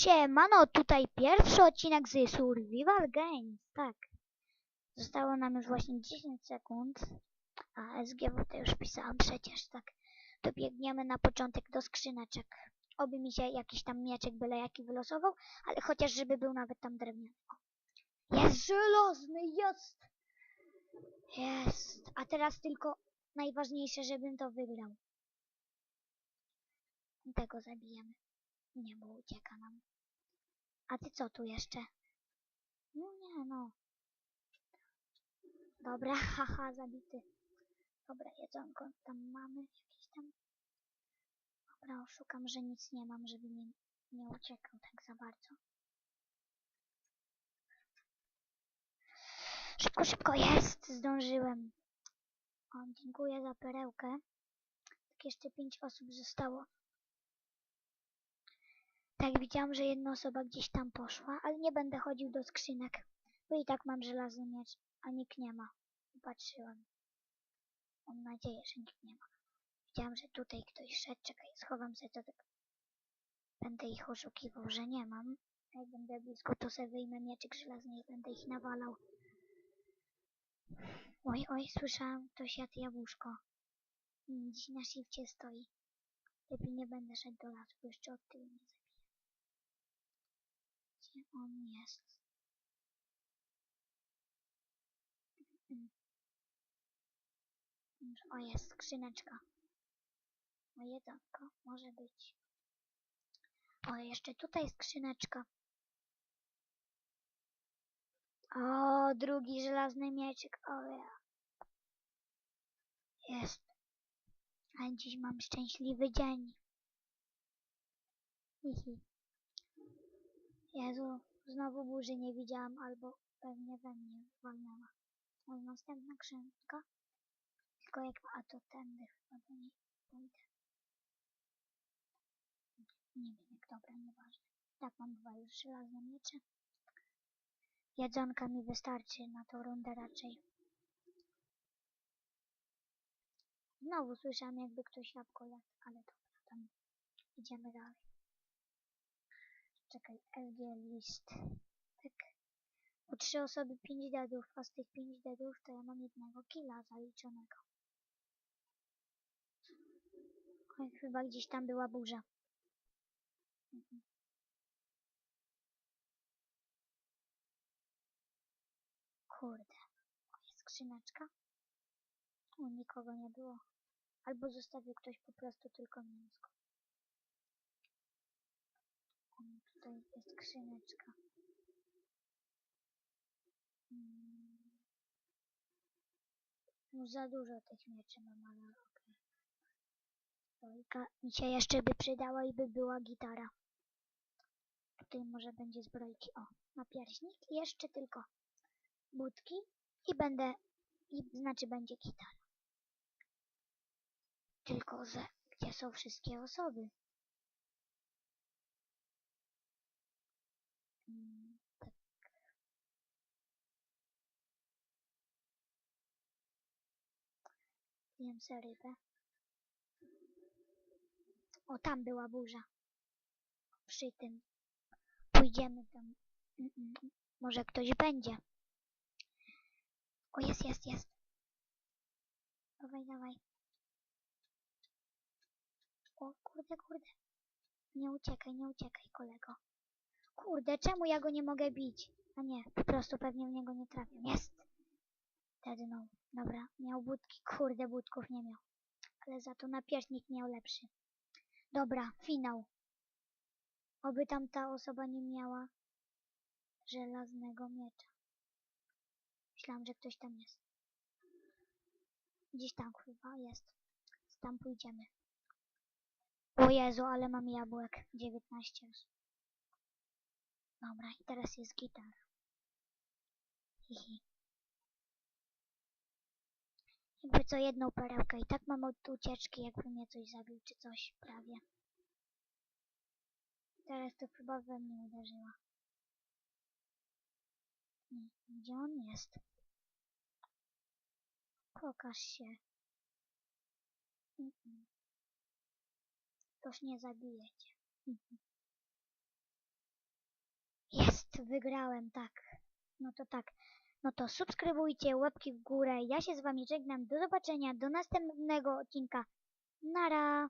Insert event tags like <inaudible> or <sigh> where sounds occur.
Siemano, tutaj pierwszy odcinek z Survival Games, tak. Zostało nam już właśnie 10 sekund, a SGW to już pisałam przecież, tak. To biegniemy na początek do skrzyneczek. Oby mi się jakiś tam mieczek byle jaki wylosował, ale chociaż żeby był nawet tam drewniany. Jest żelazny, jest! Jest. A teraz tylko najważniejsze, żebym to wygrał. Tego zabijemy. Nie, bo ucieka nam. A ty co tu jeszcze? No nie, no. Dobra, <laughs> haha, zabity. Dobra, jedzonko tam mamy jakieś tam. Dobra, oszukam, że nic nie mam, żeby mi nie uciekał tak za bardzo. Szybko, szybko, jest! Zdążyłem. O, dziękuję za perełkę. Tak jeszcze pięć osób zostało. Tak, widziałam, że jedna osoba gdzieś tam poszła, ale nie będę chodził do skrzynek, bo i tak mam żelazny miecz, a nikt nie ma. Patrzyłem. Mam nadzieję, że nikt nie ma. Widziałam, że tutaj ktoś szedł. Czekaj, schowam się to tak. Będę ich oszukiwał, że nie mam. Jak będę blisko, to sobie wyjmę mieczyk żelazny i będę ich nawalał. Oj, oj, słyszałam, ktoś jadł jabłuszko. Dziś na shifcie stoi. Lepiej nie będę szedł do lasu, bo jeszcze od tyłu nie. Gdzie on jest? Mm. O, jest skrzyneczka. O, jedzonko. Może być. O, jeszcze tutaj skrzyneczka. O, drugi żelazny mieczyk. O, ja. Jest. A dziś mam szczęśliwy dzień. Hihi. Jezu, znowu burzy nie widziałam, albo pewnie we mnie walnęła. O, następna skrzynka. Tylko jak, a to tędy chyba do niej pójdę. Nie wiem jak, dobra, nieważne. Tak, mam dwa już żelazne miecze. Jedzonka mi wystarczy na tą rundę raczej. Znowu słyszałam jakby ktoś jabłko jadł, ale dobra, tam idziemy dalej. Czekaj, LG list. Tak. O trzy osoby pięć deadów, a z tych pięć deadów to ja mam jednego killa zaliczonego. Chyba gdzieś tam była burza. Mhm. Kurde. Skrzyneczka. U nikogo nie było. Albo zostawił ktoś po prostu tylko mięsko. O, tutaj jest skrzyneczka. Mm. Już za dużo tych mieczy mam, ale okej. Zbrojka mi się jeszcze by przydała i by była gitara. Tutaj może będzie zbrojki. O, napierśnik i jeszcze tylko budki i będę, i znaczy będzie gitara. Tylko, że gdzie są wszystkie osoby? Tak. Jem se rybę. O, tam była burza. Przy tym. Pójdziemy tam. Mm, mm, mm. Może ktoś będzie. O, jest, jest, jest. Dawaj, dawaj. O, kurde, kurde. Nie uciekaj, nie uciekaj, kolego. Kurde, czemu ja go nie mogę bić? A nie, po prostu pewnie w niego nie trafię. Jest! Wtedy no. Dobra, miał budki. Kurde, budków nie miał. Ale za to napierśnik miał lepszy. Dobra, finał. Oby tam ta osoba nie miała żelaznego miecza. Myślałam, że ktoś tam jest. Gdzieś tam chyba jest. Tam pójdziemy. O Jezu, ale mam jabłek. 19 już. Dobra, i teraz jest gitara. Hihi. Jakby co jedną perełkę i tak mam od ucieczki, jakby mnie coś zabił czy coś, prawie. Teraz to chyba we mnie uderzyła. Gdzie on jest? Pokaż się. Mm -mm. Toż nie zabijecie. Mhm. Jest, wygrałem, tak. No to tak. No to subskrybujcie, łapki w górę. Ja się z wami żegnam. Do zobaczenia, do następnego odcinka. Nara!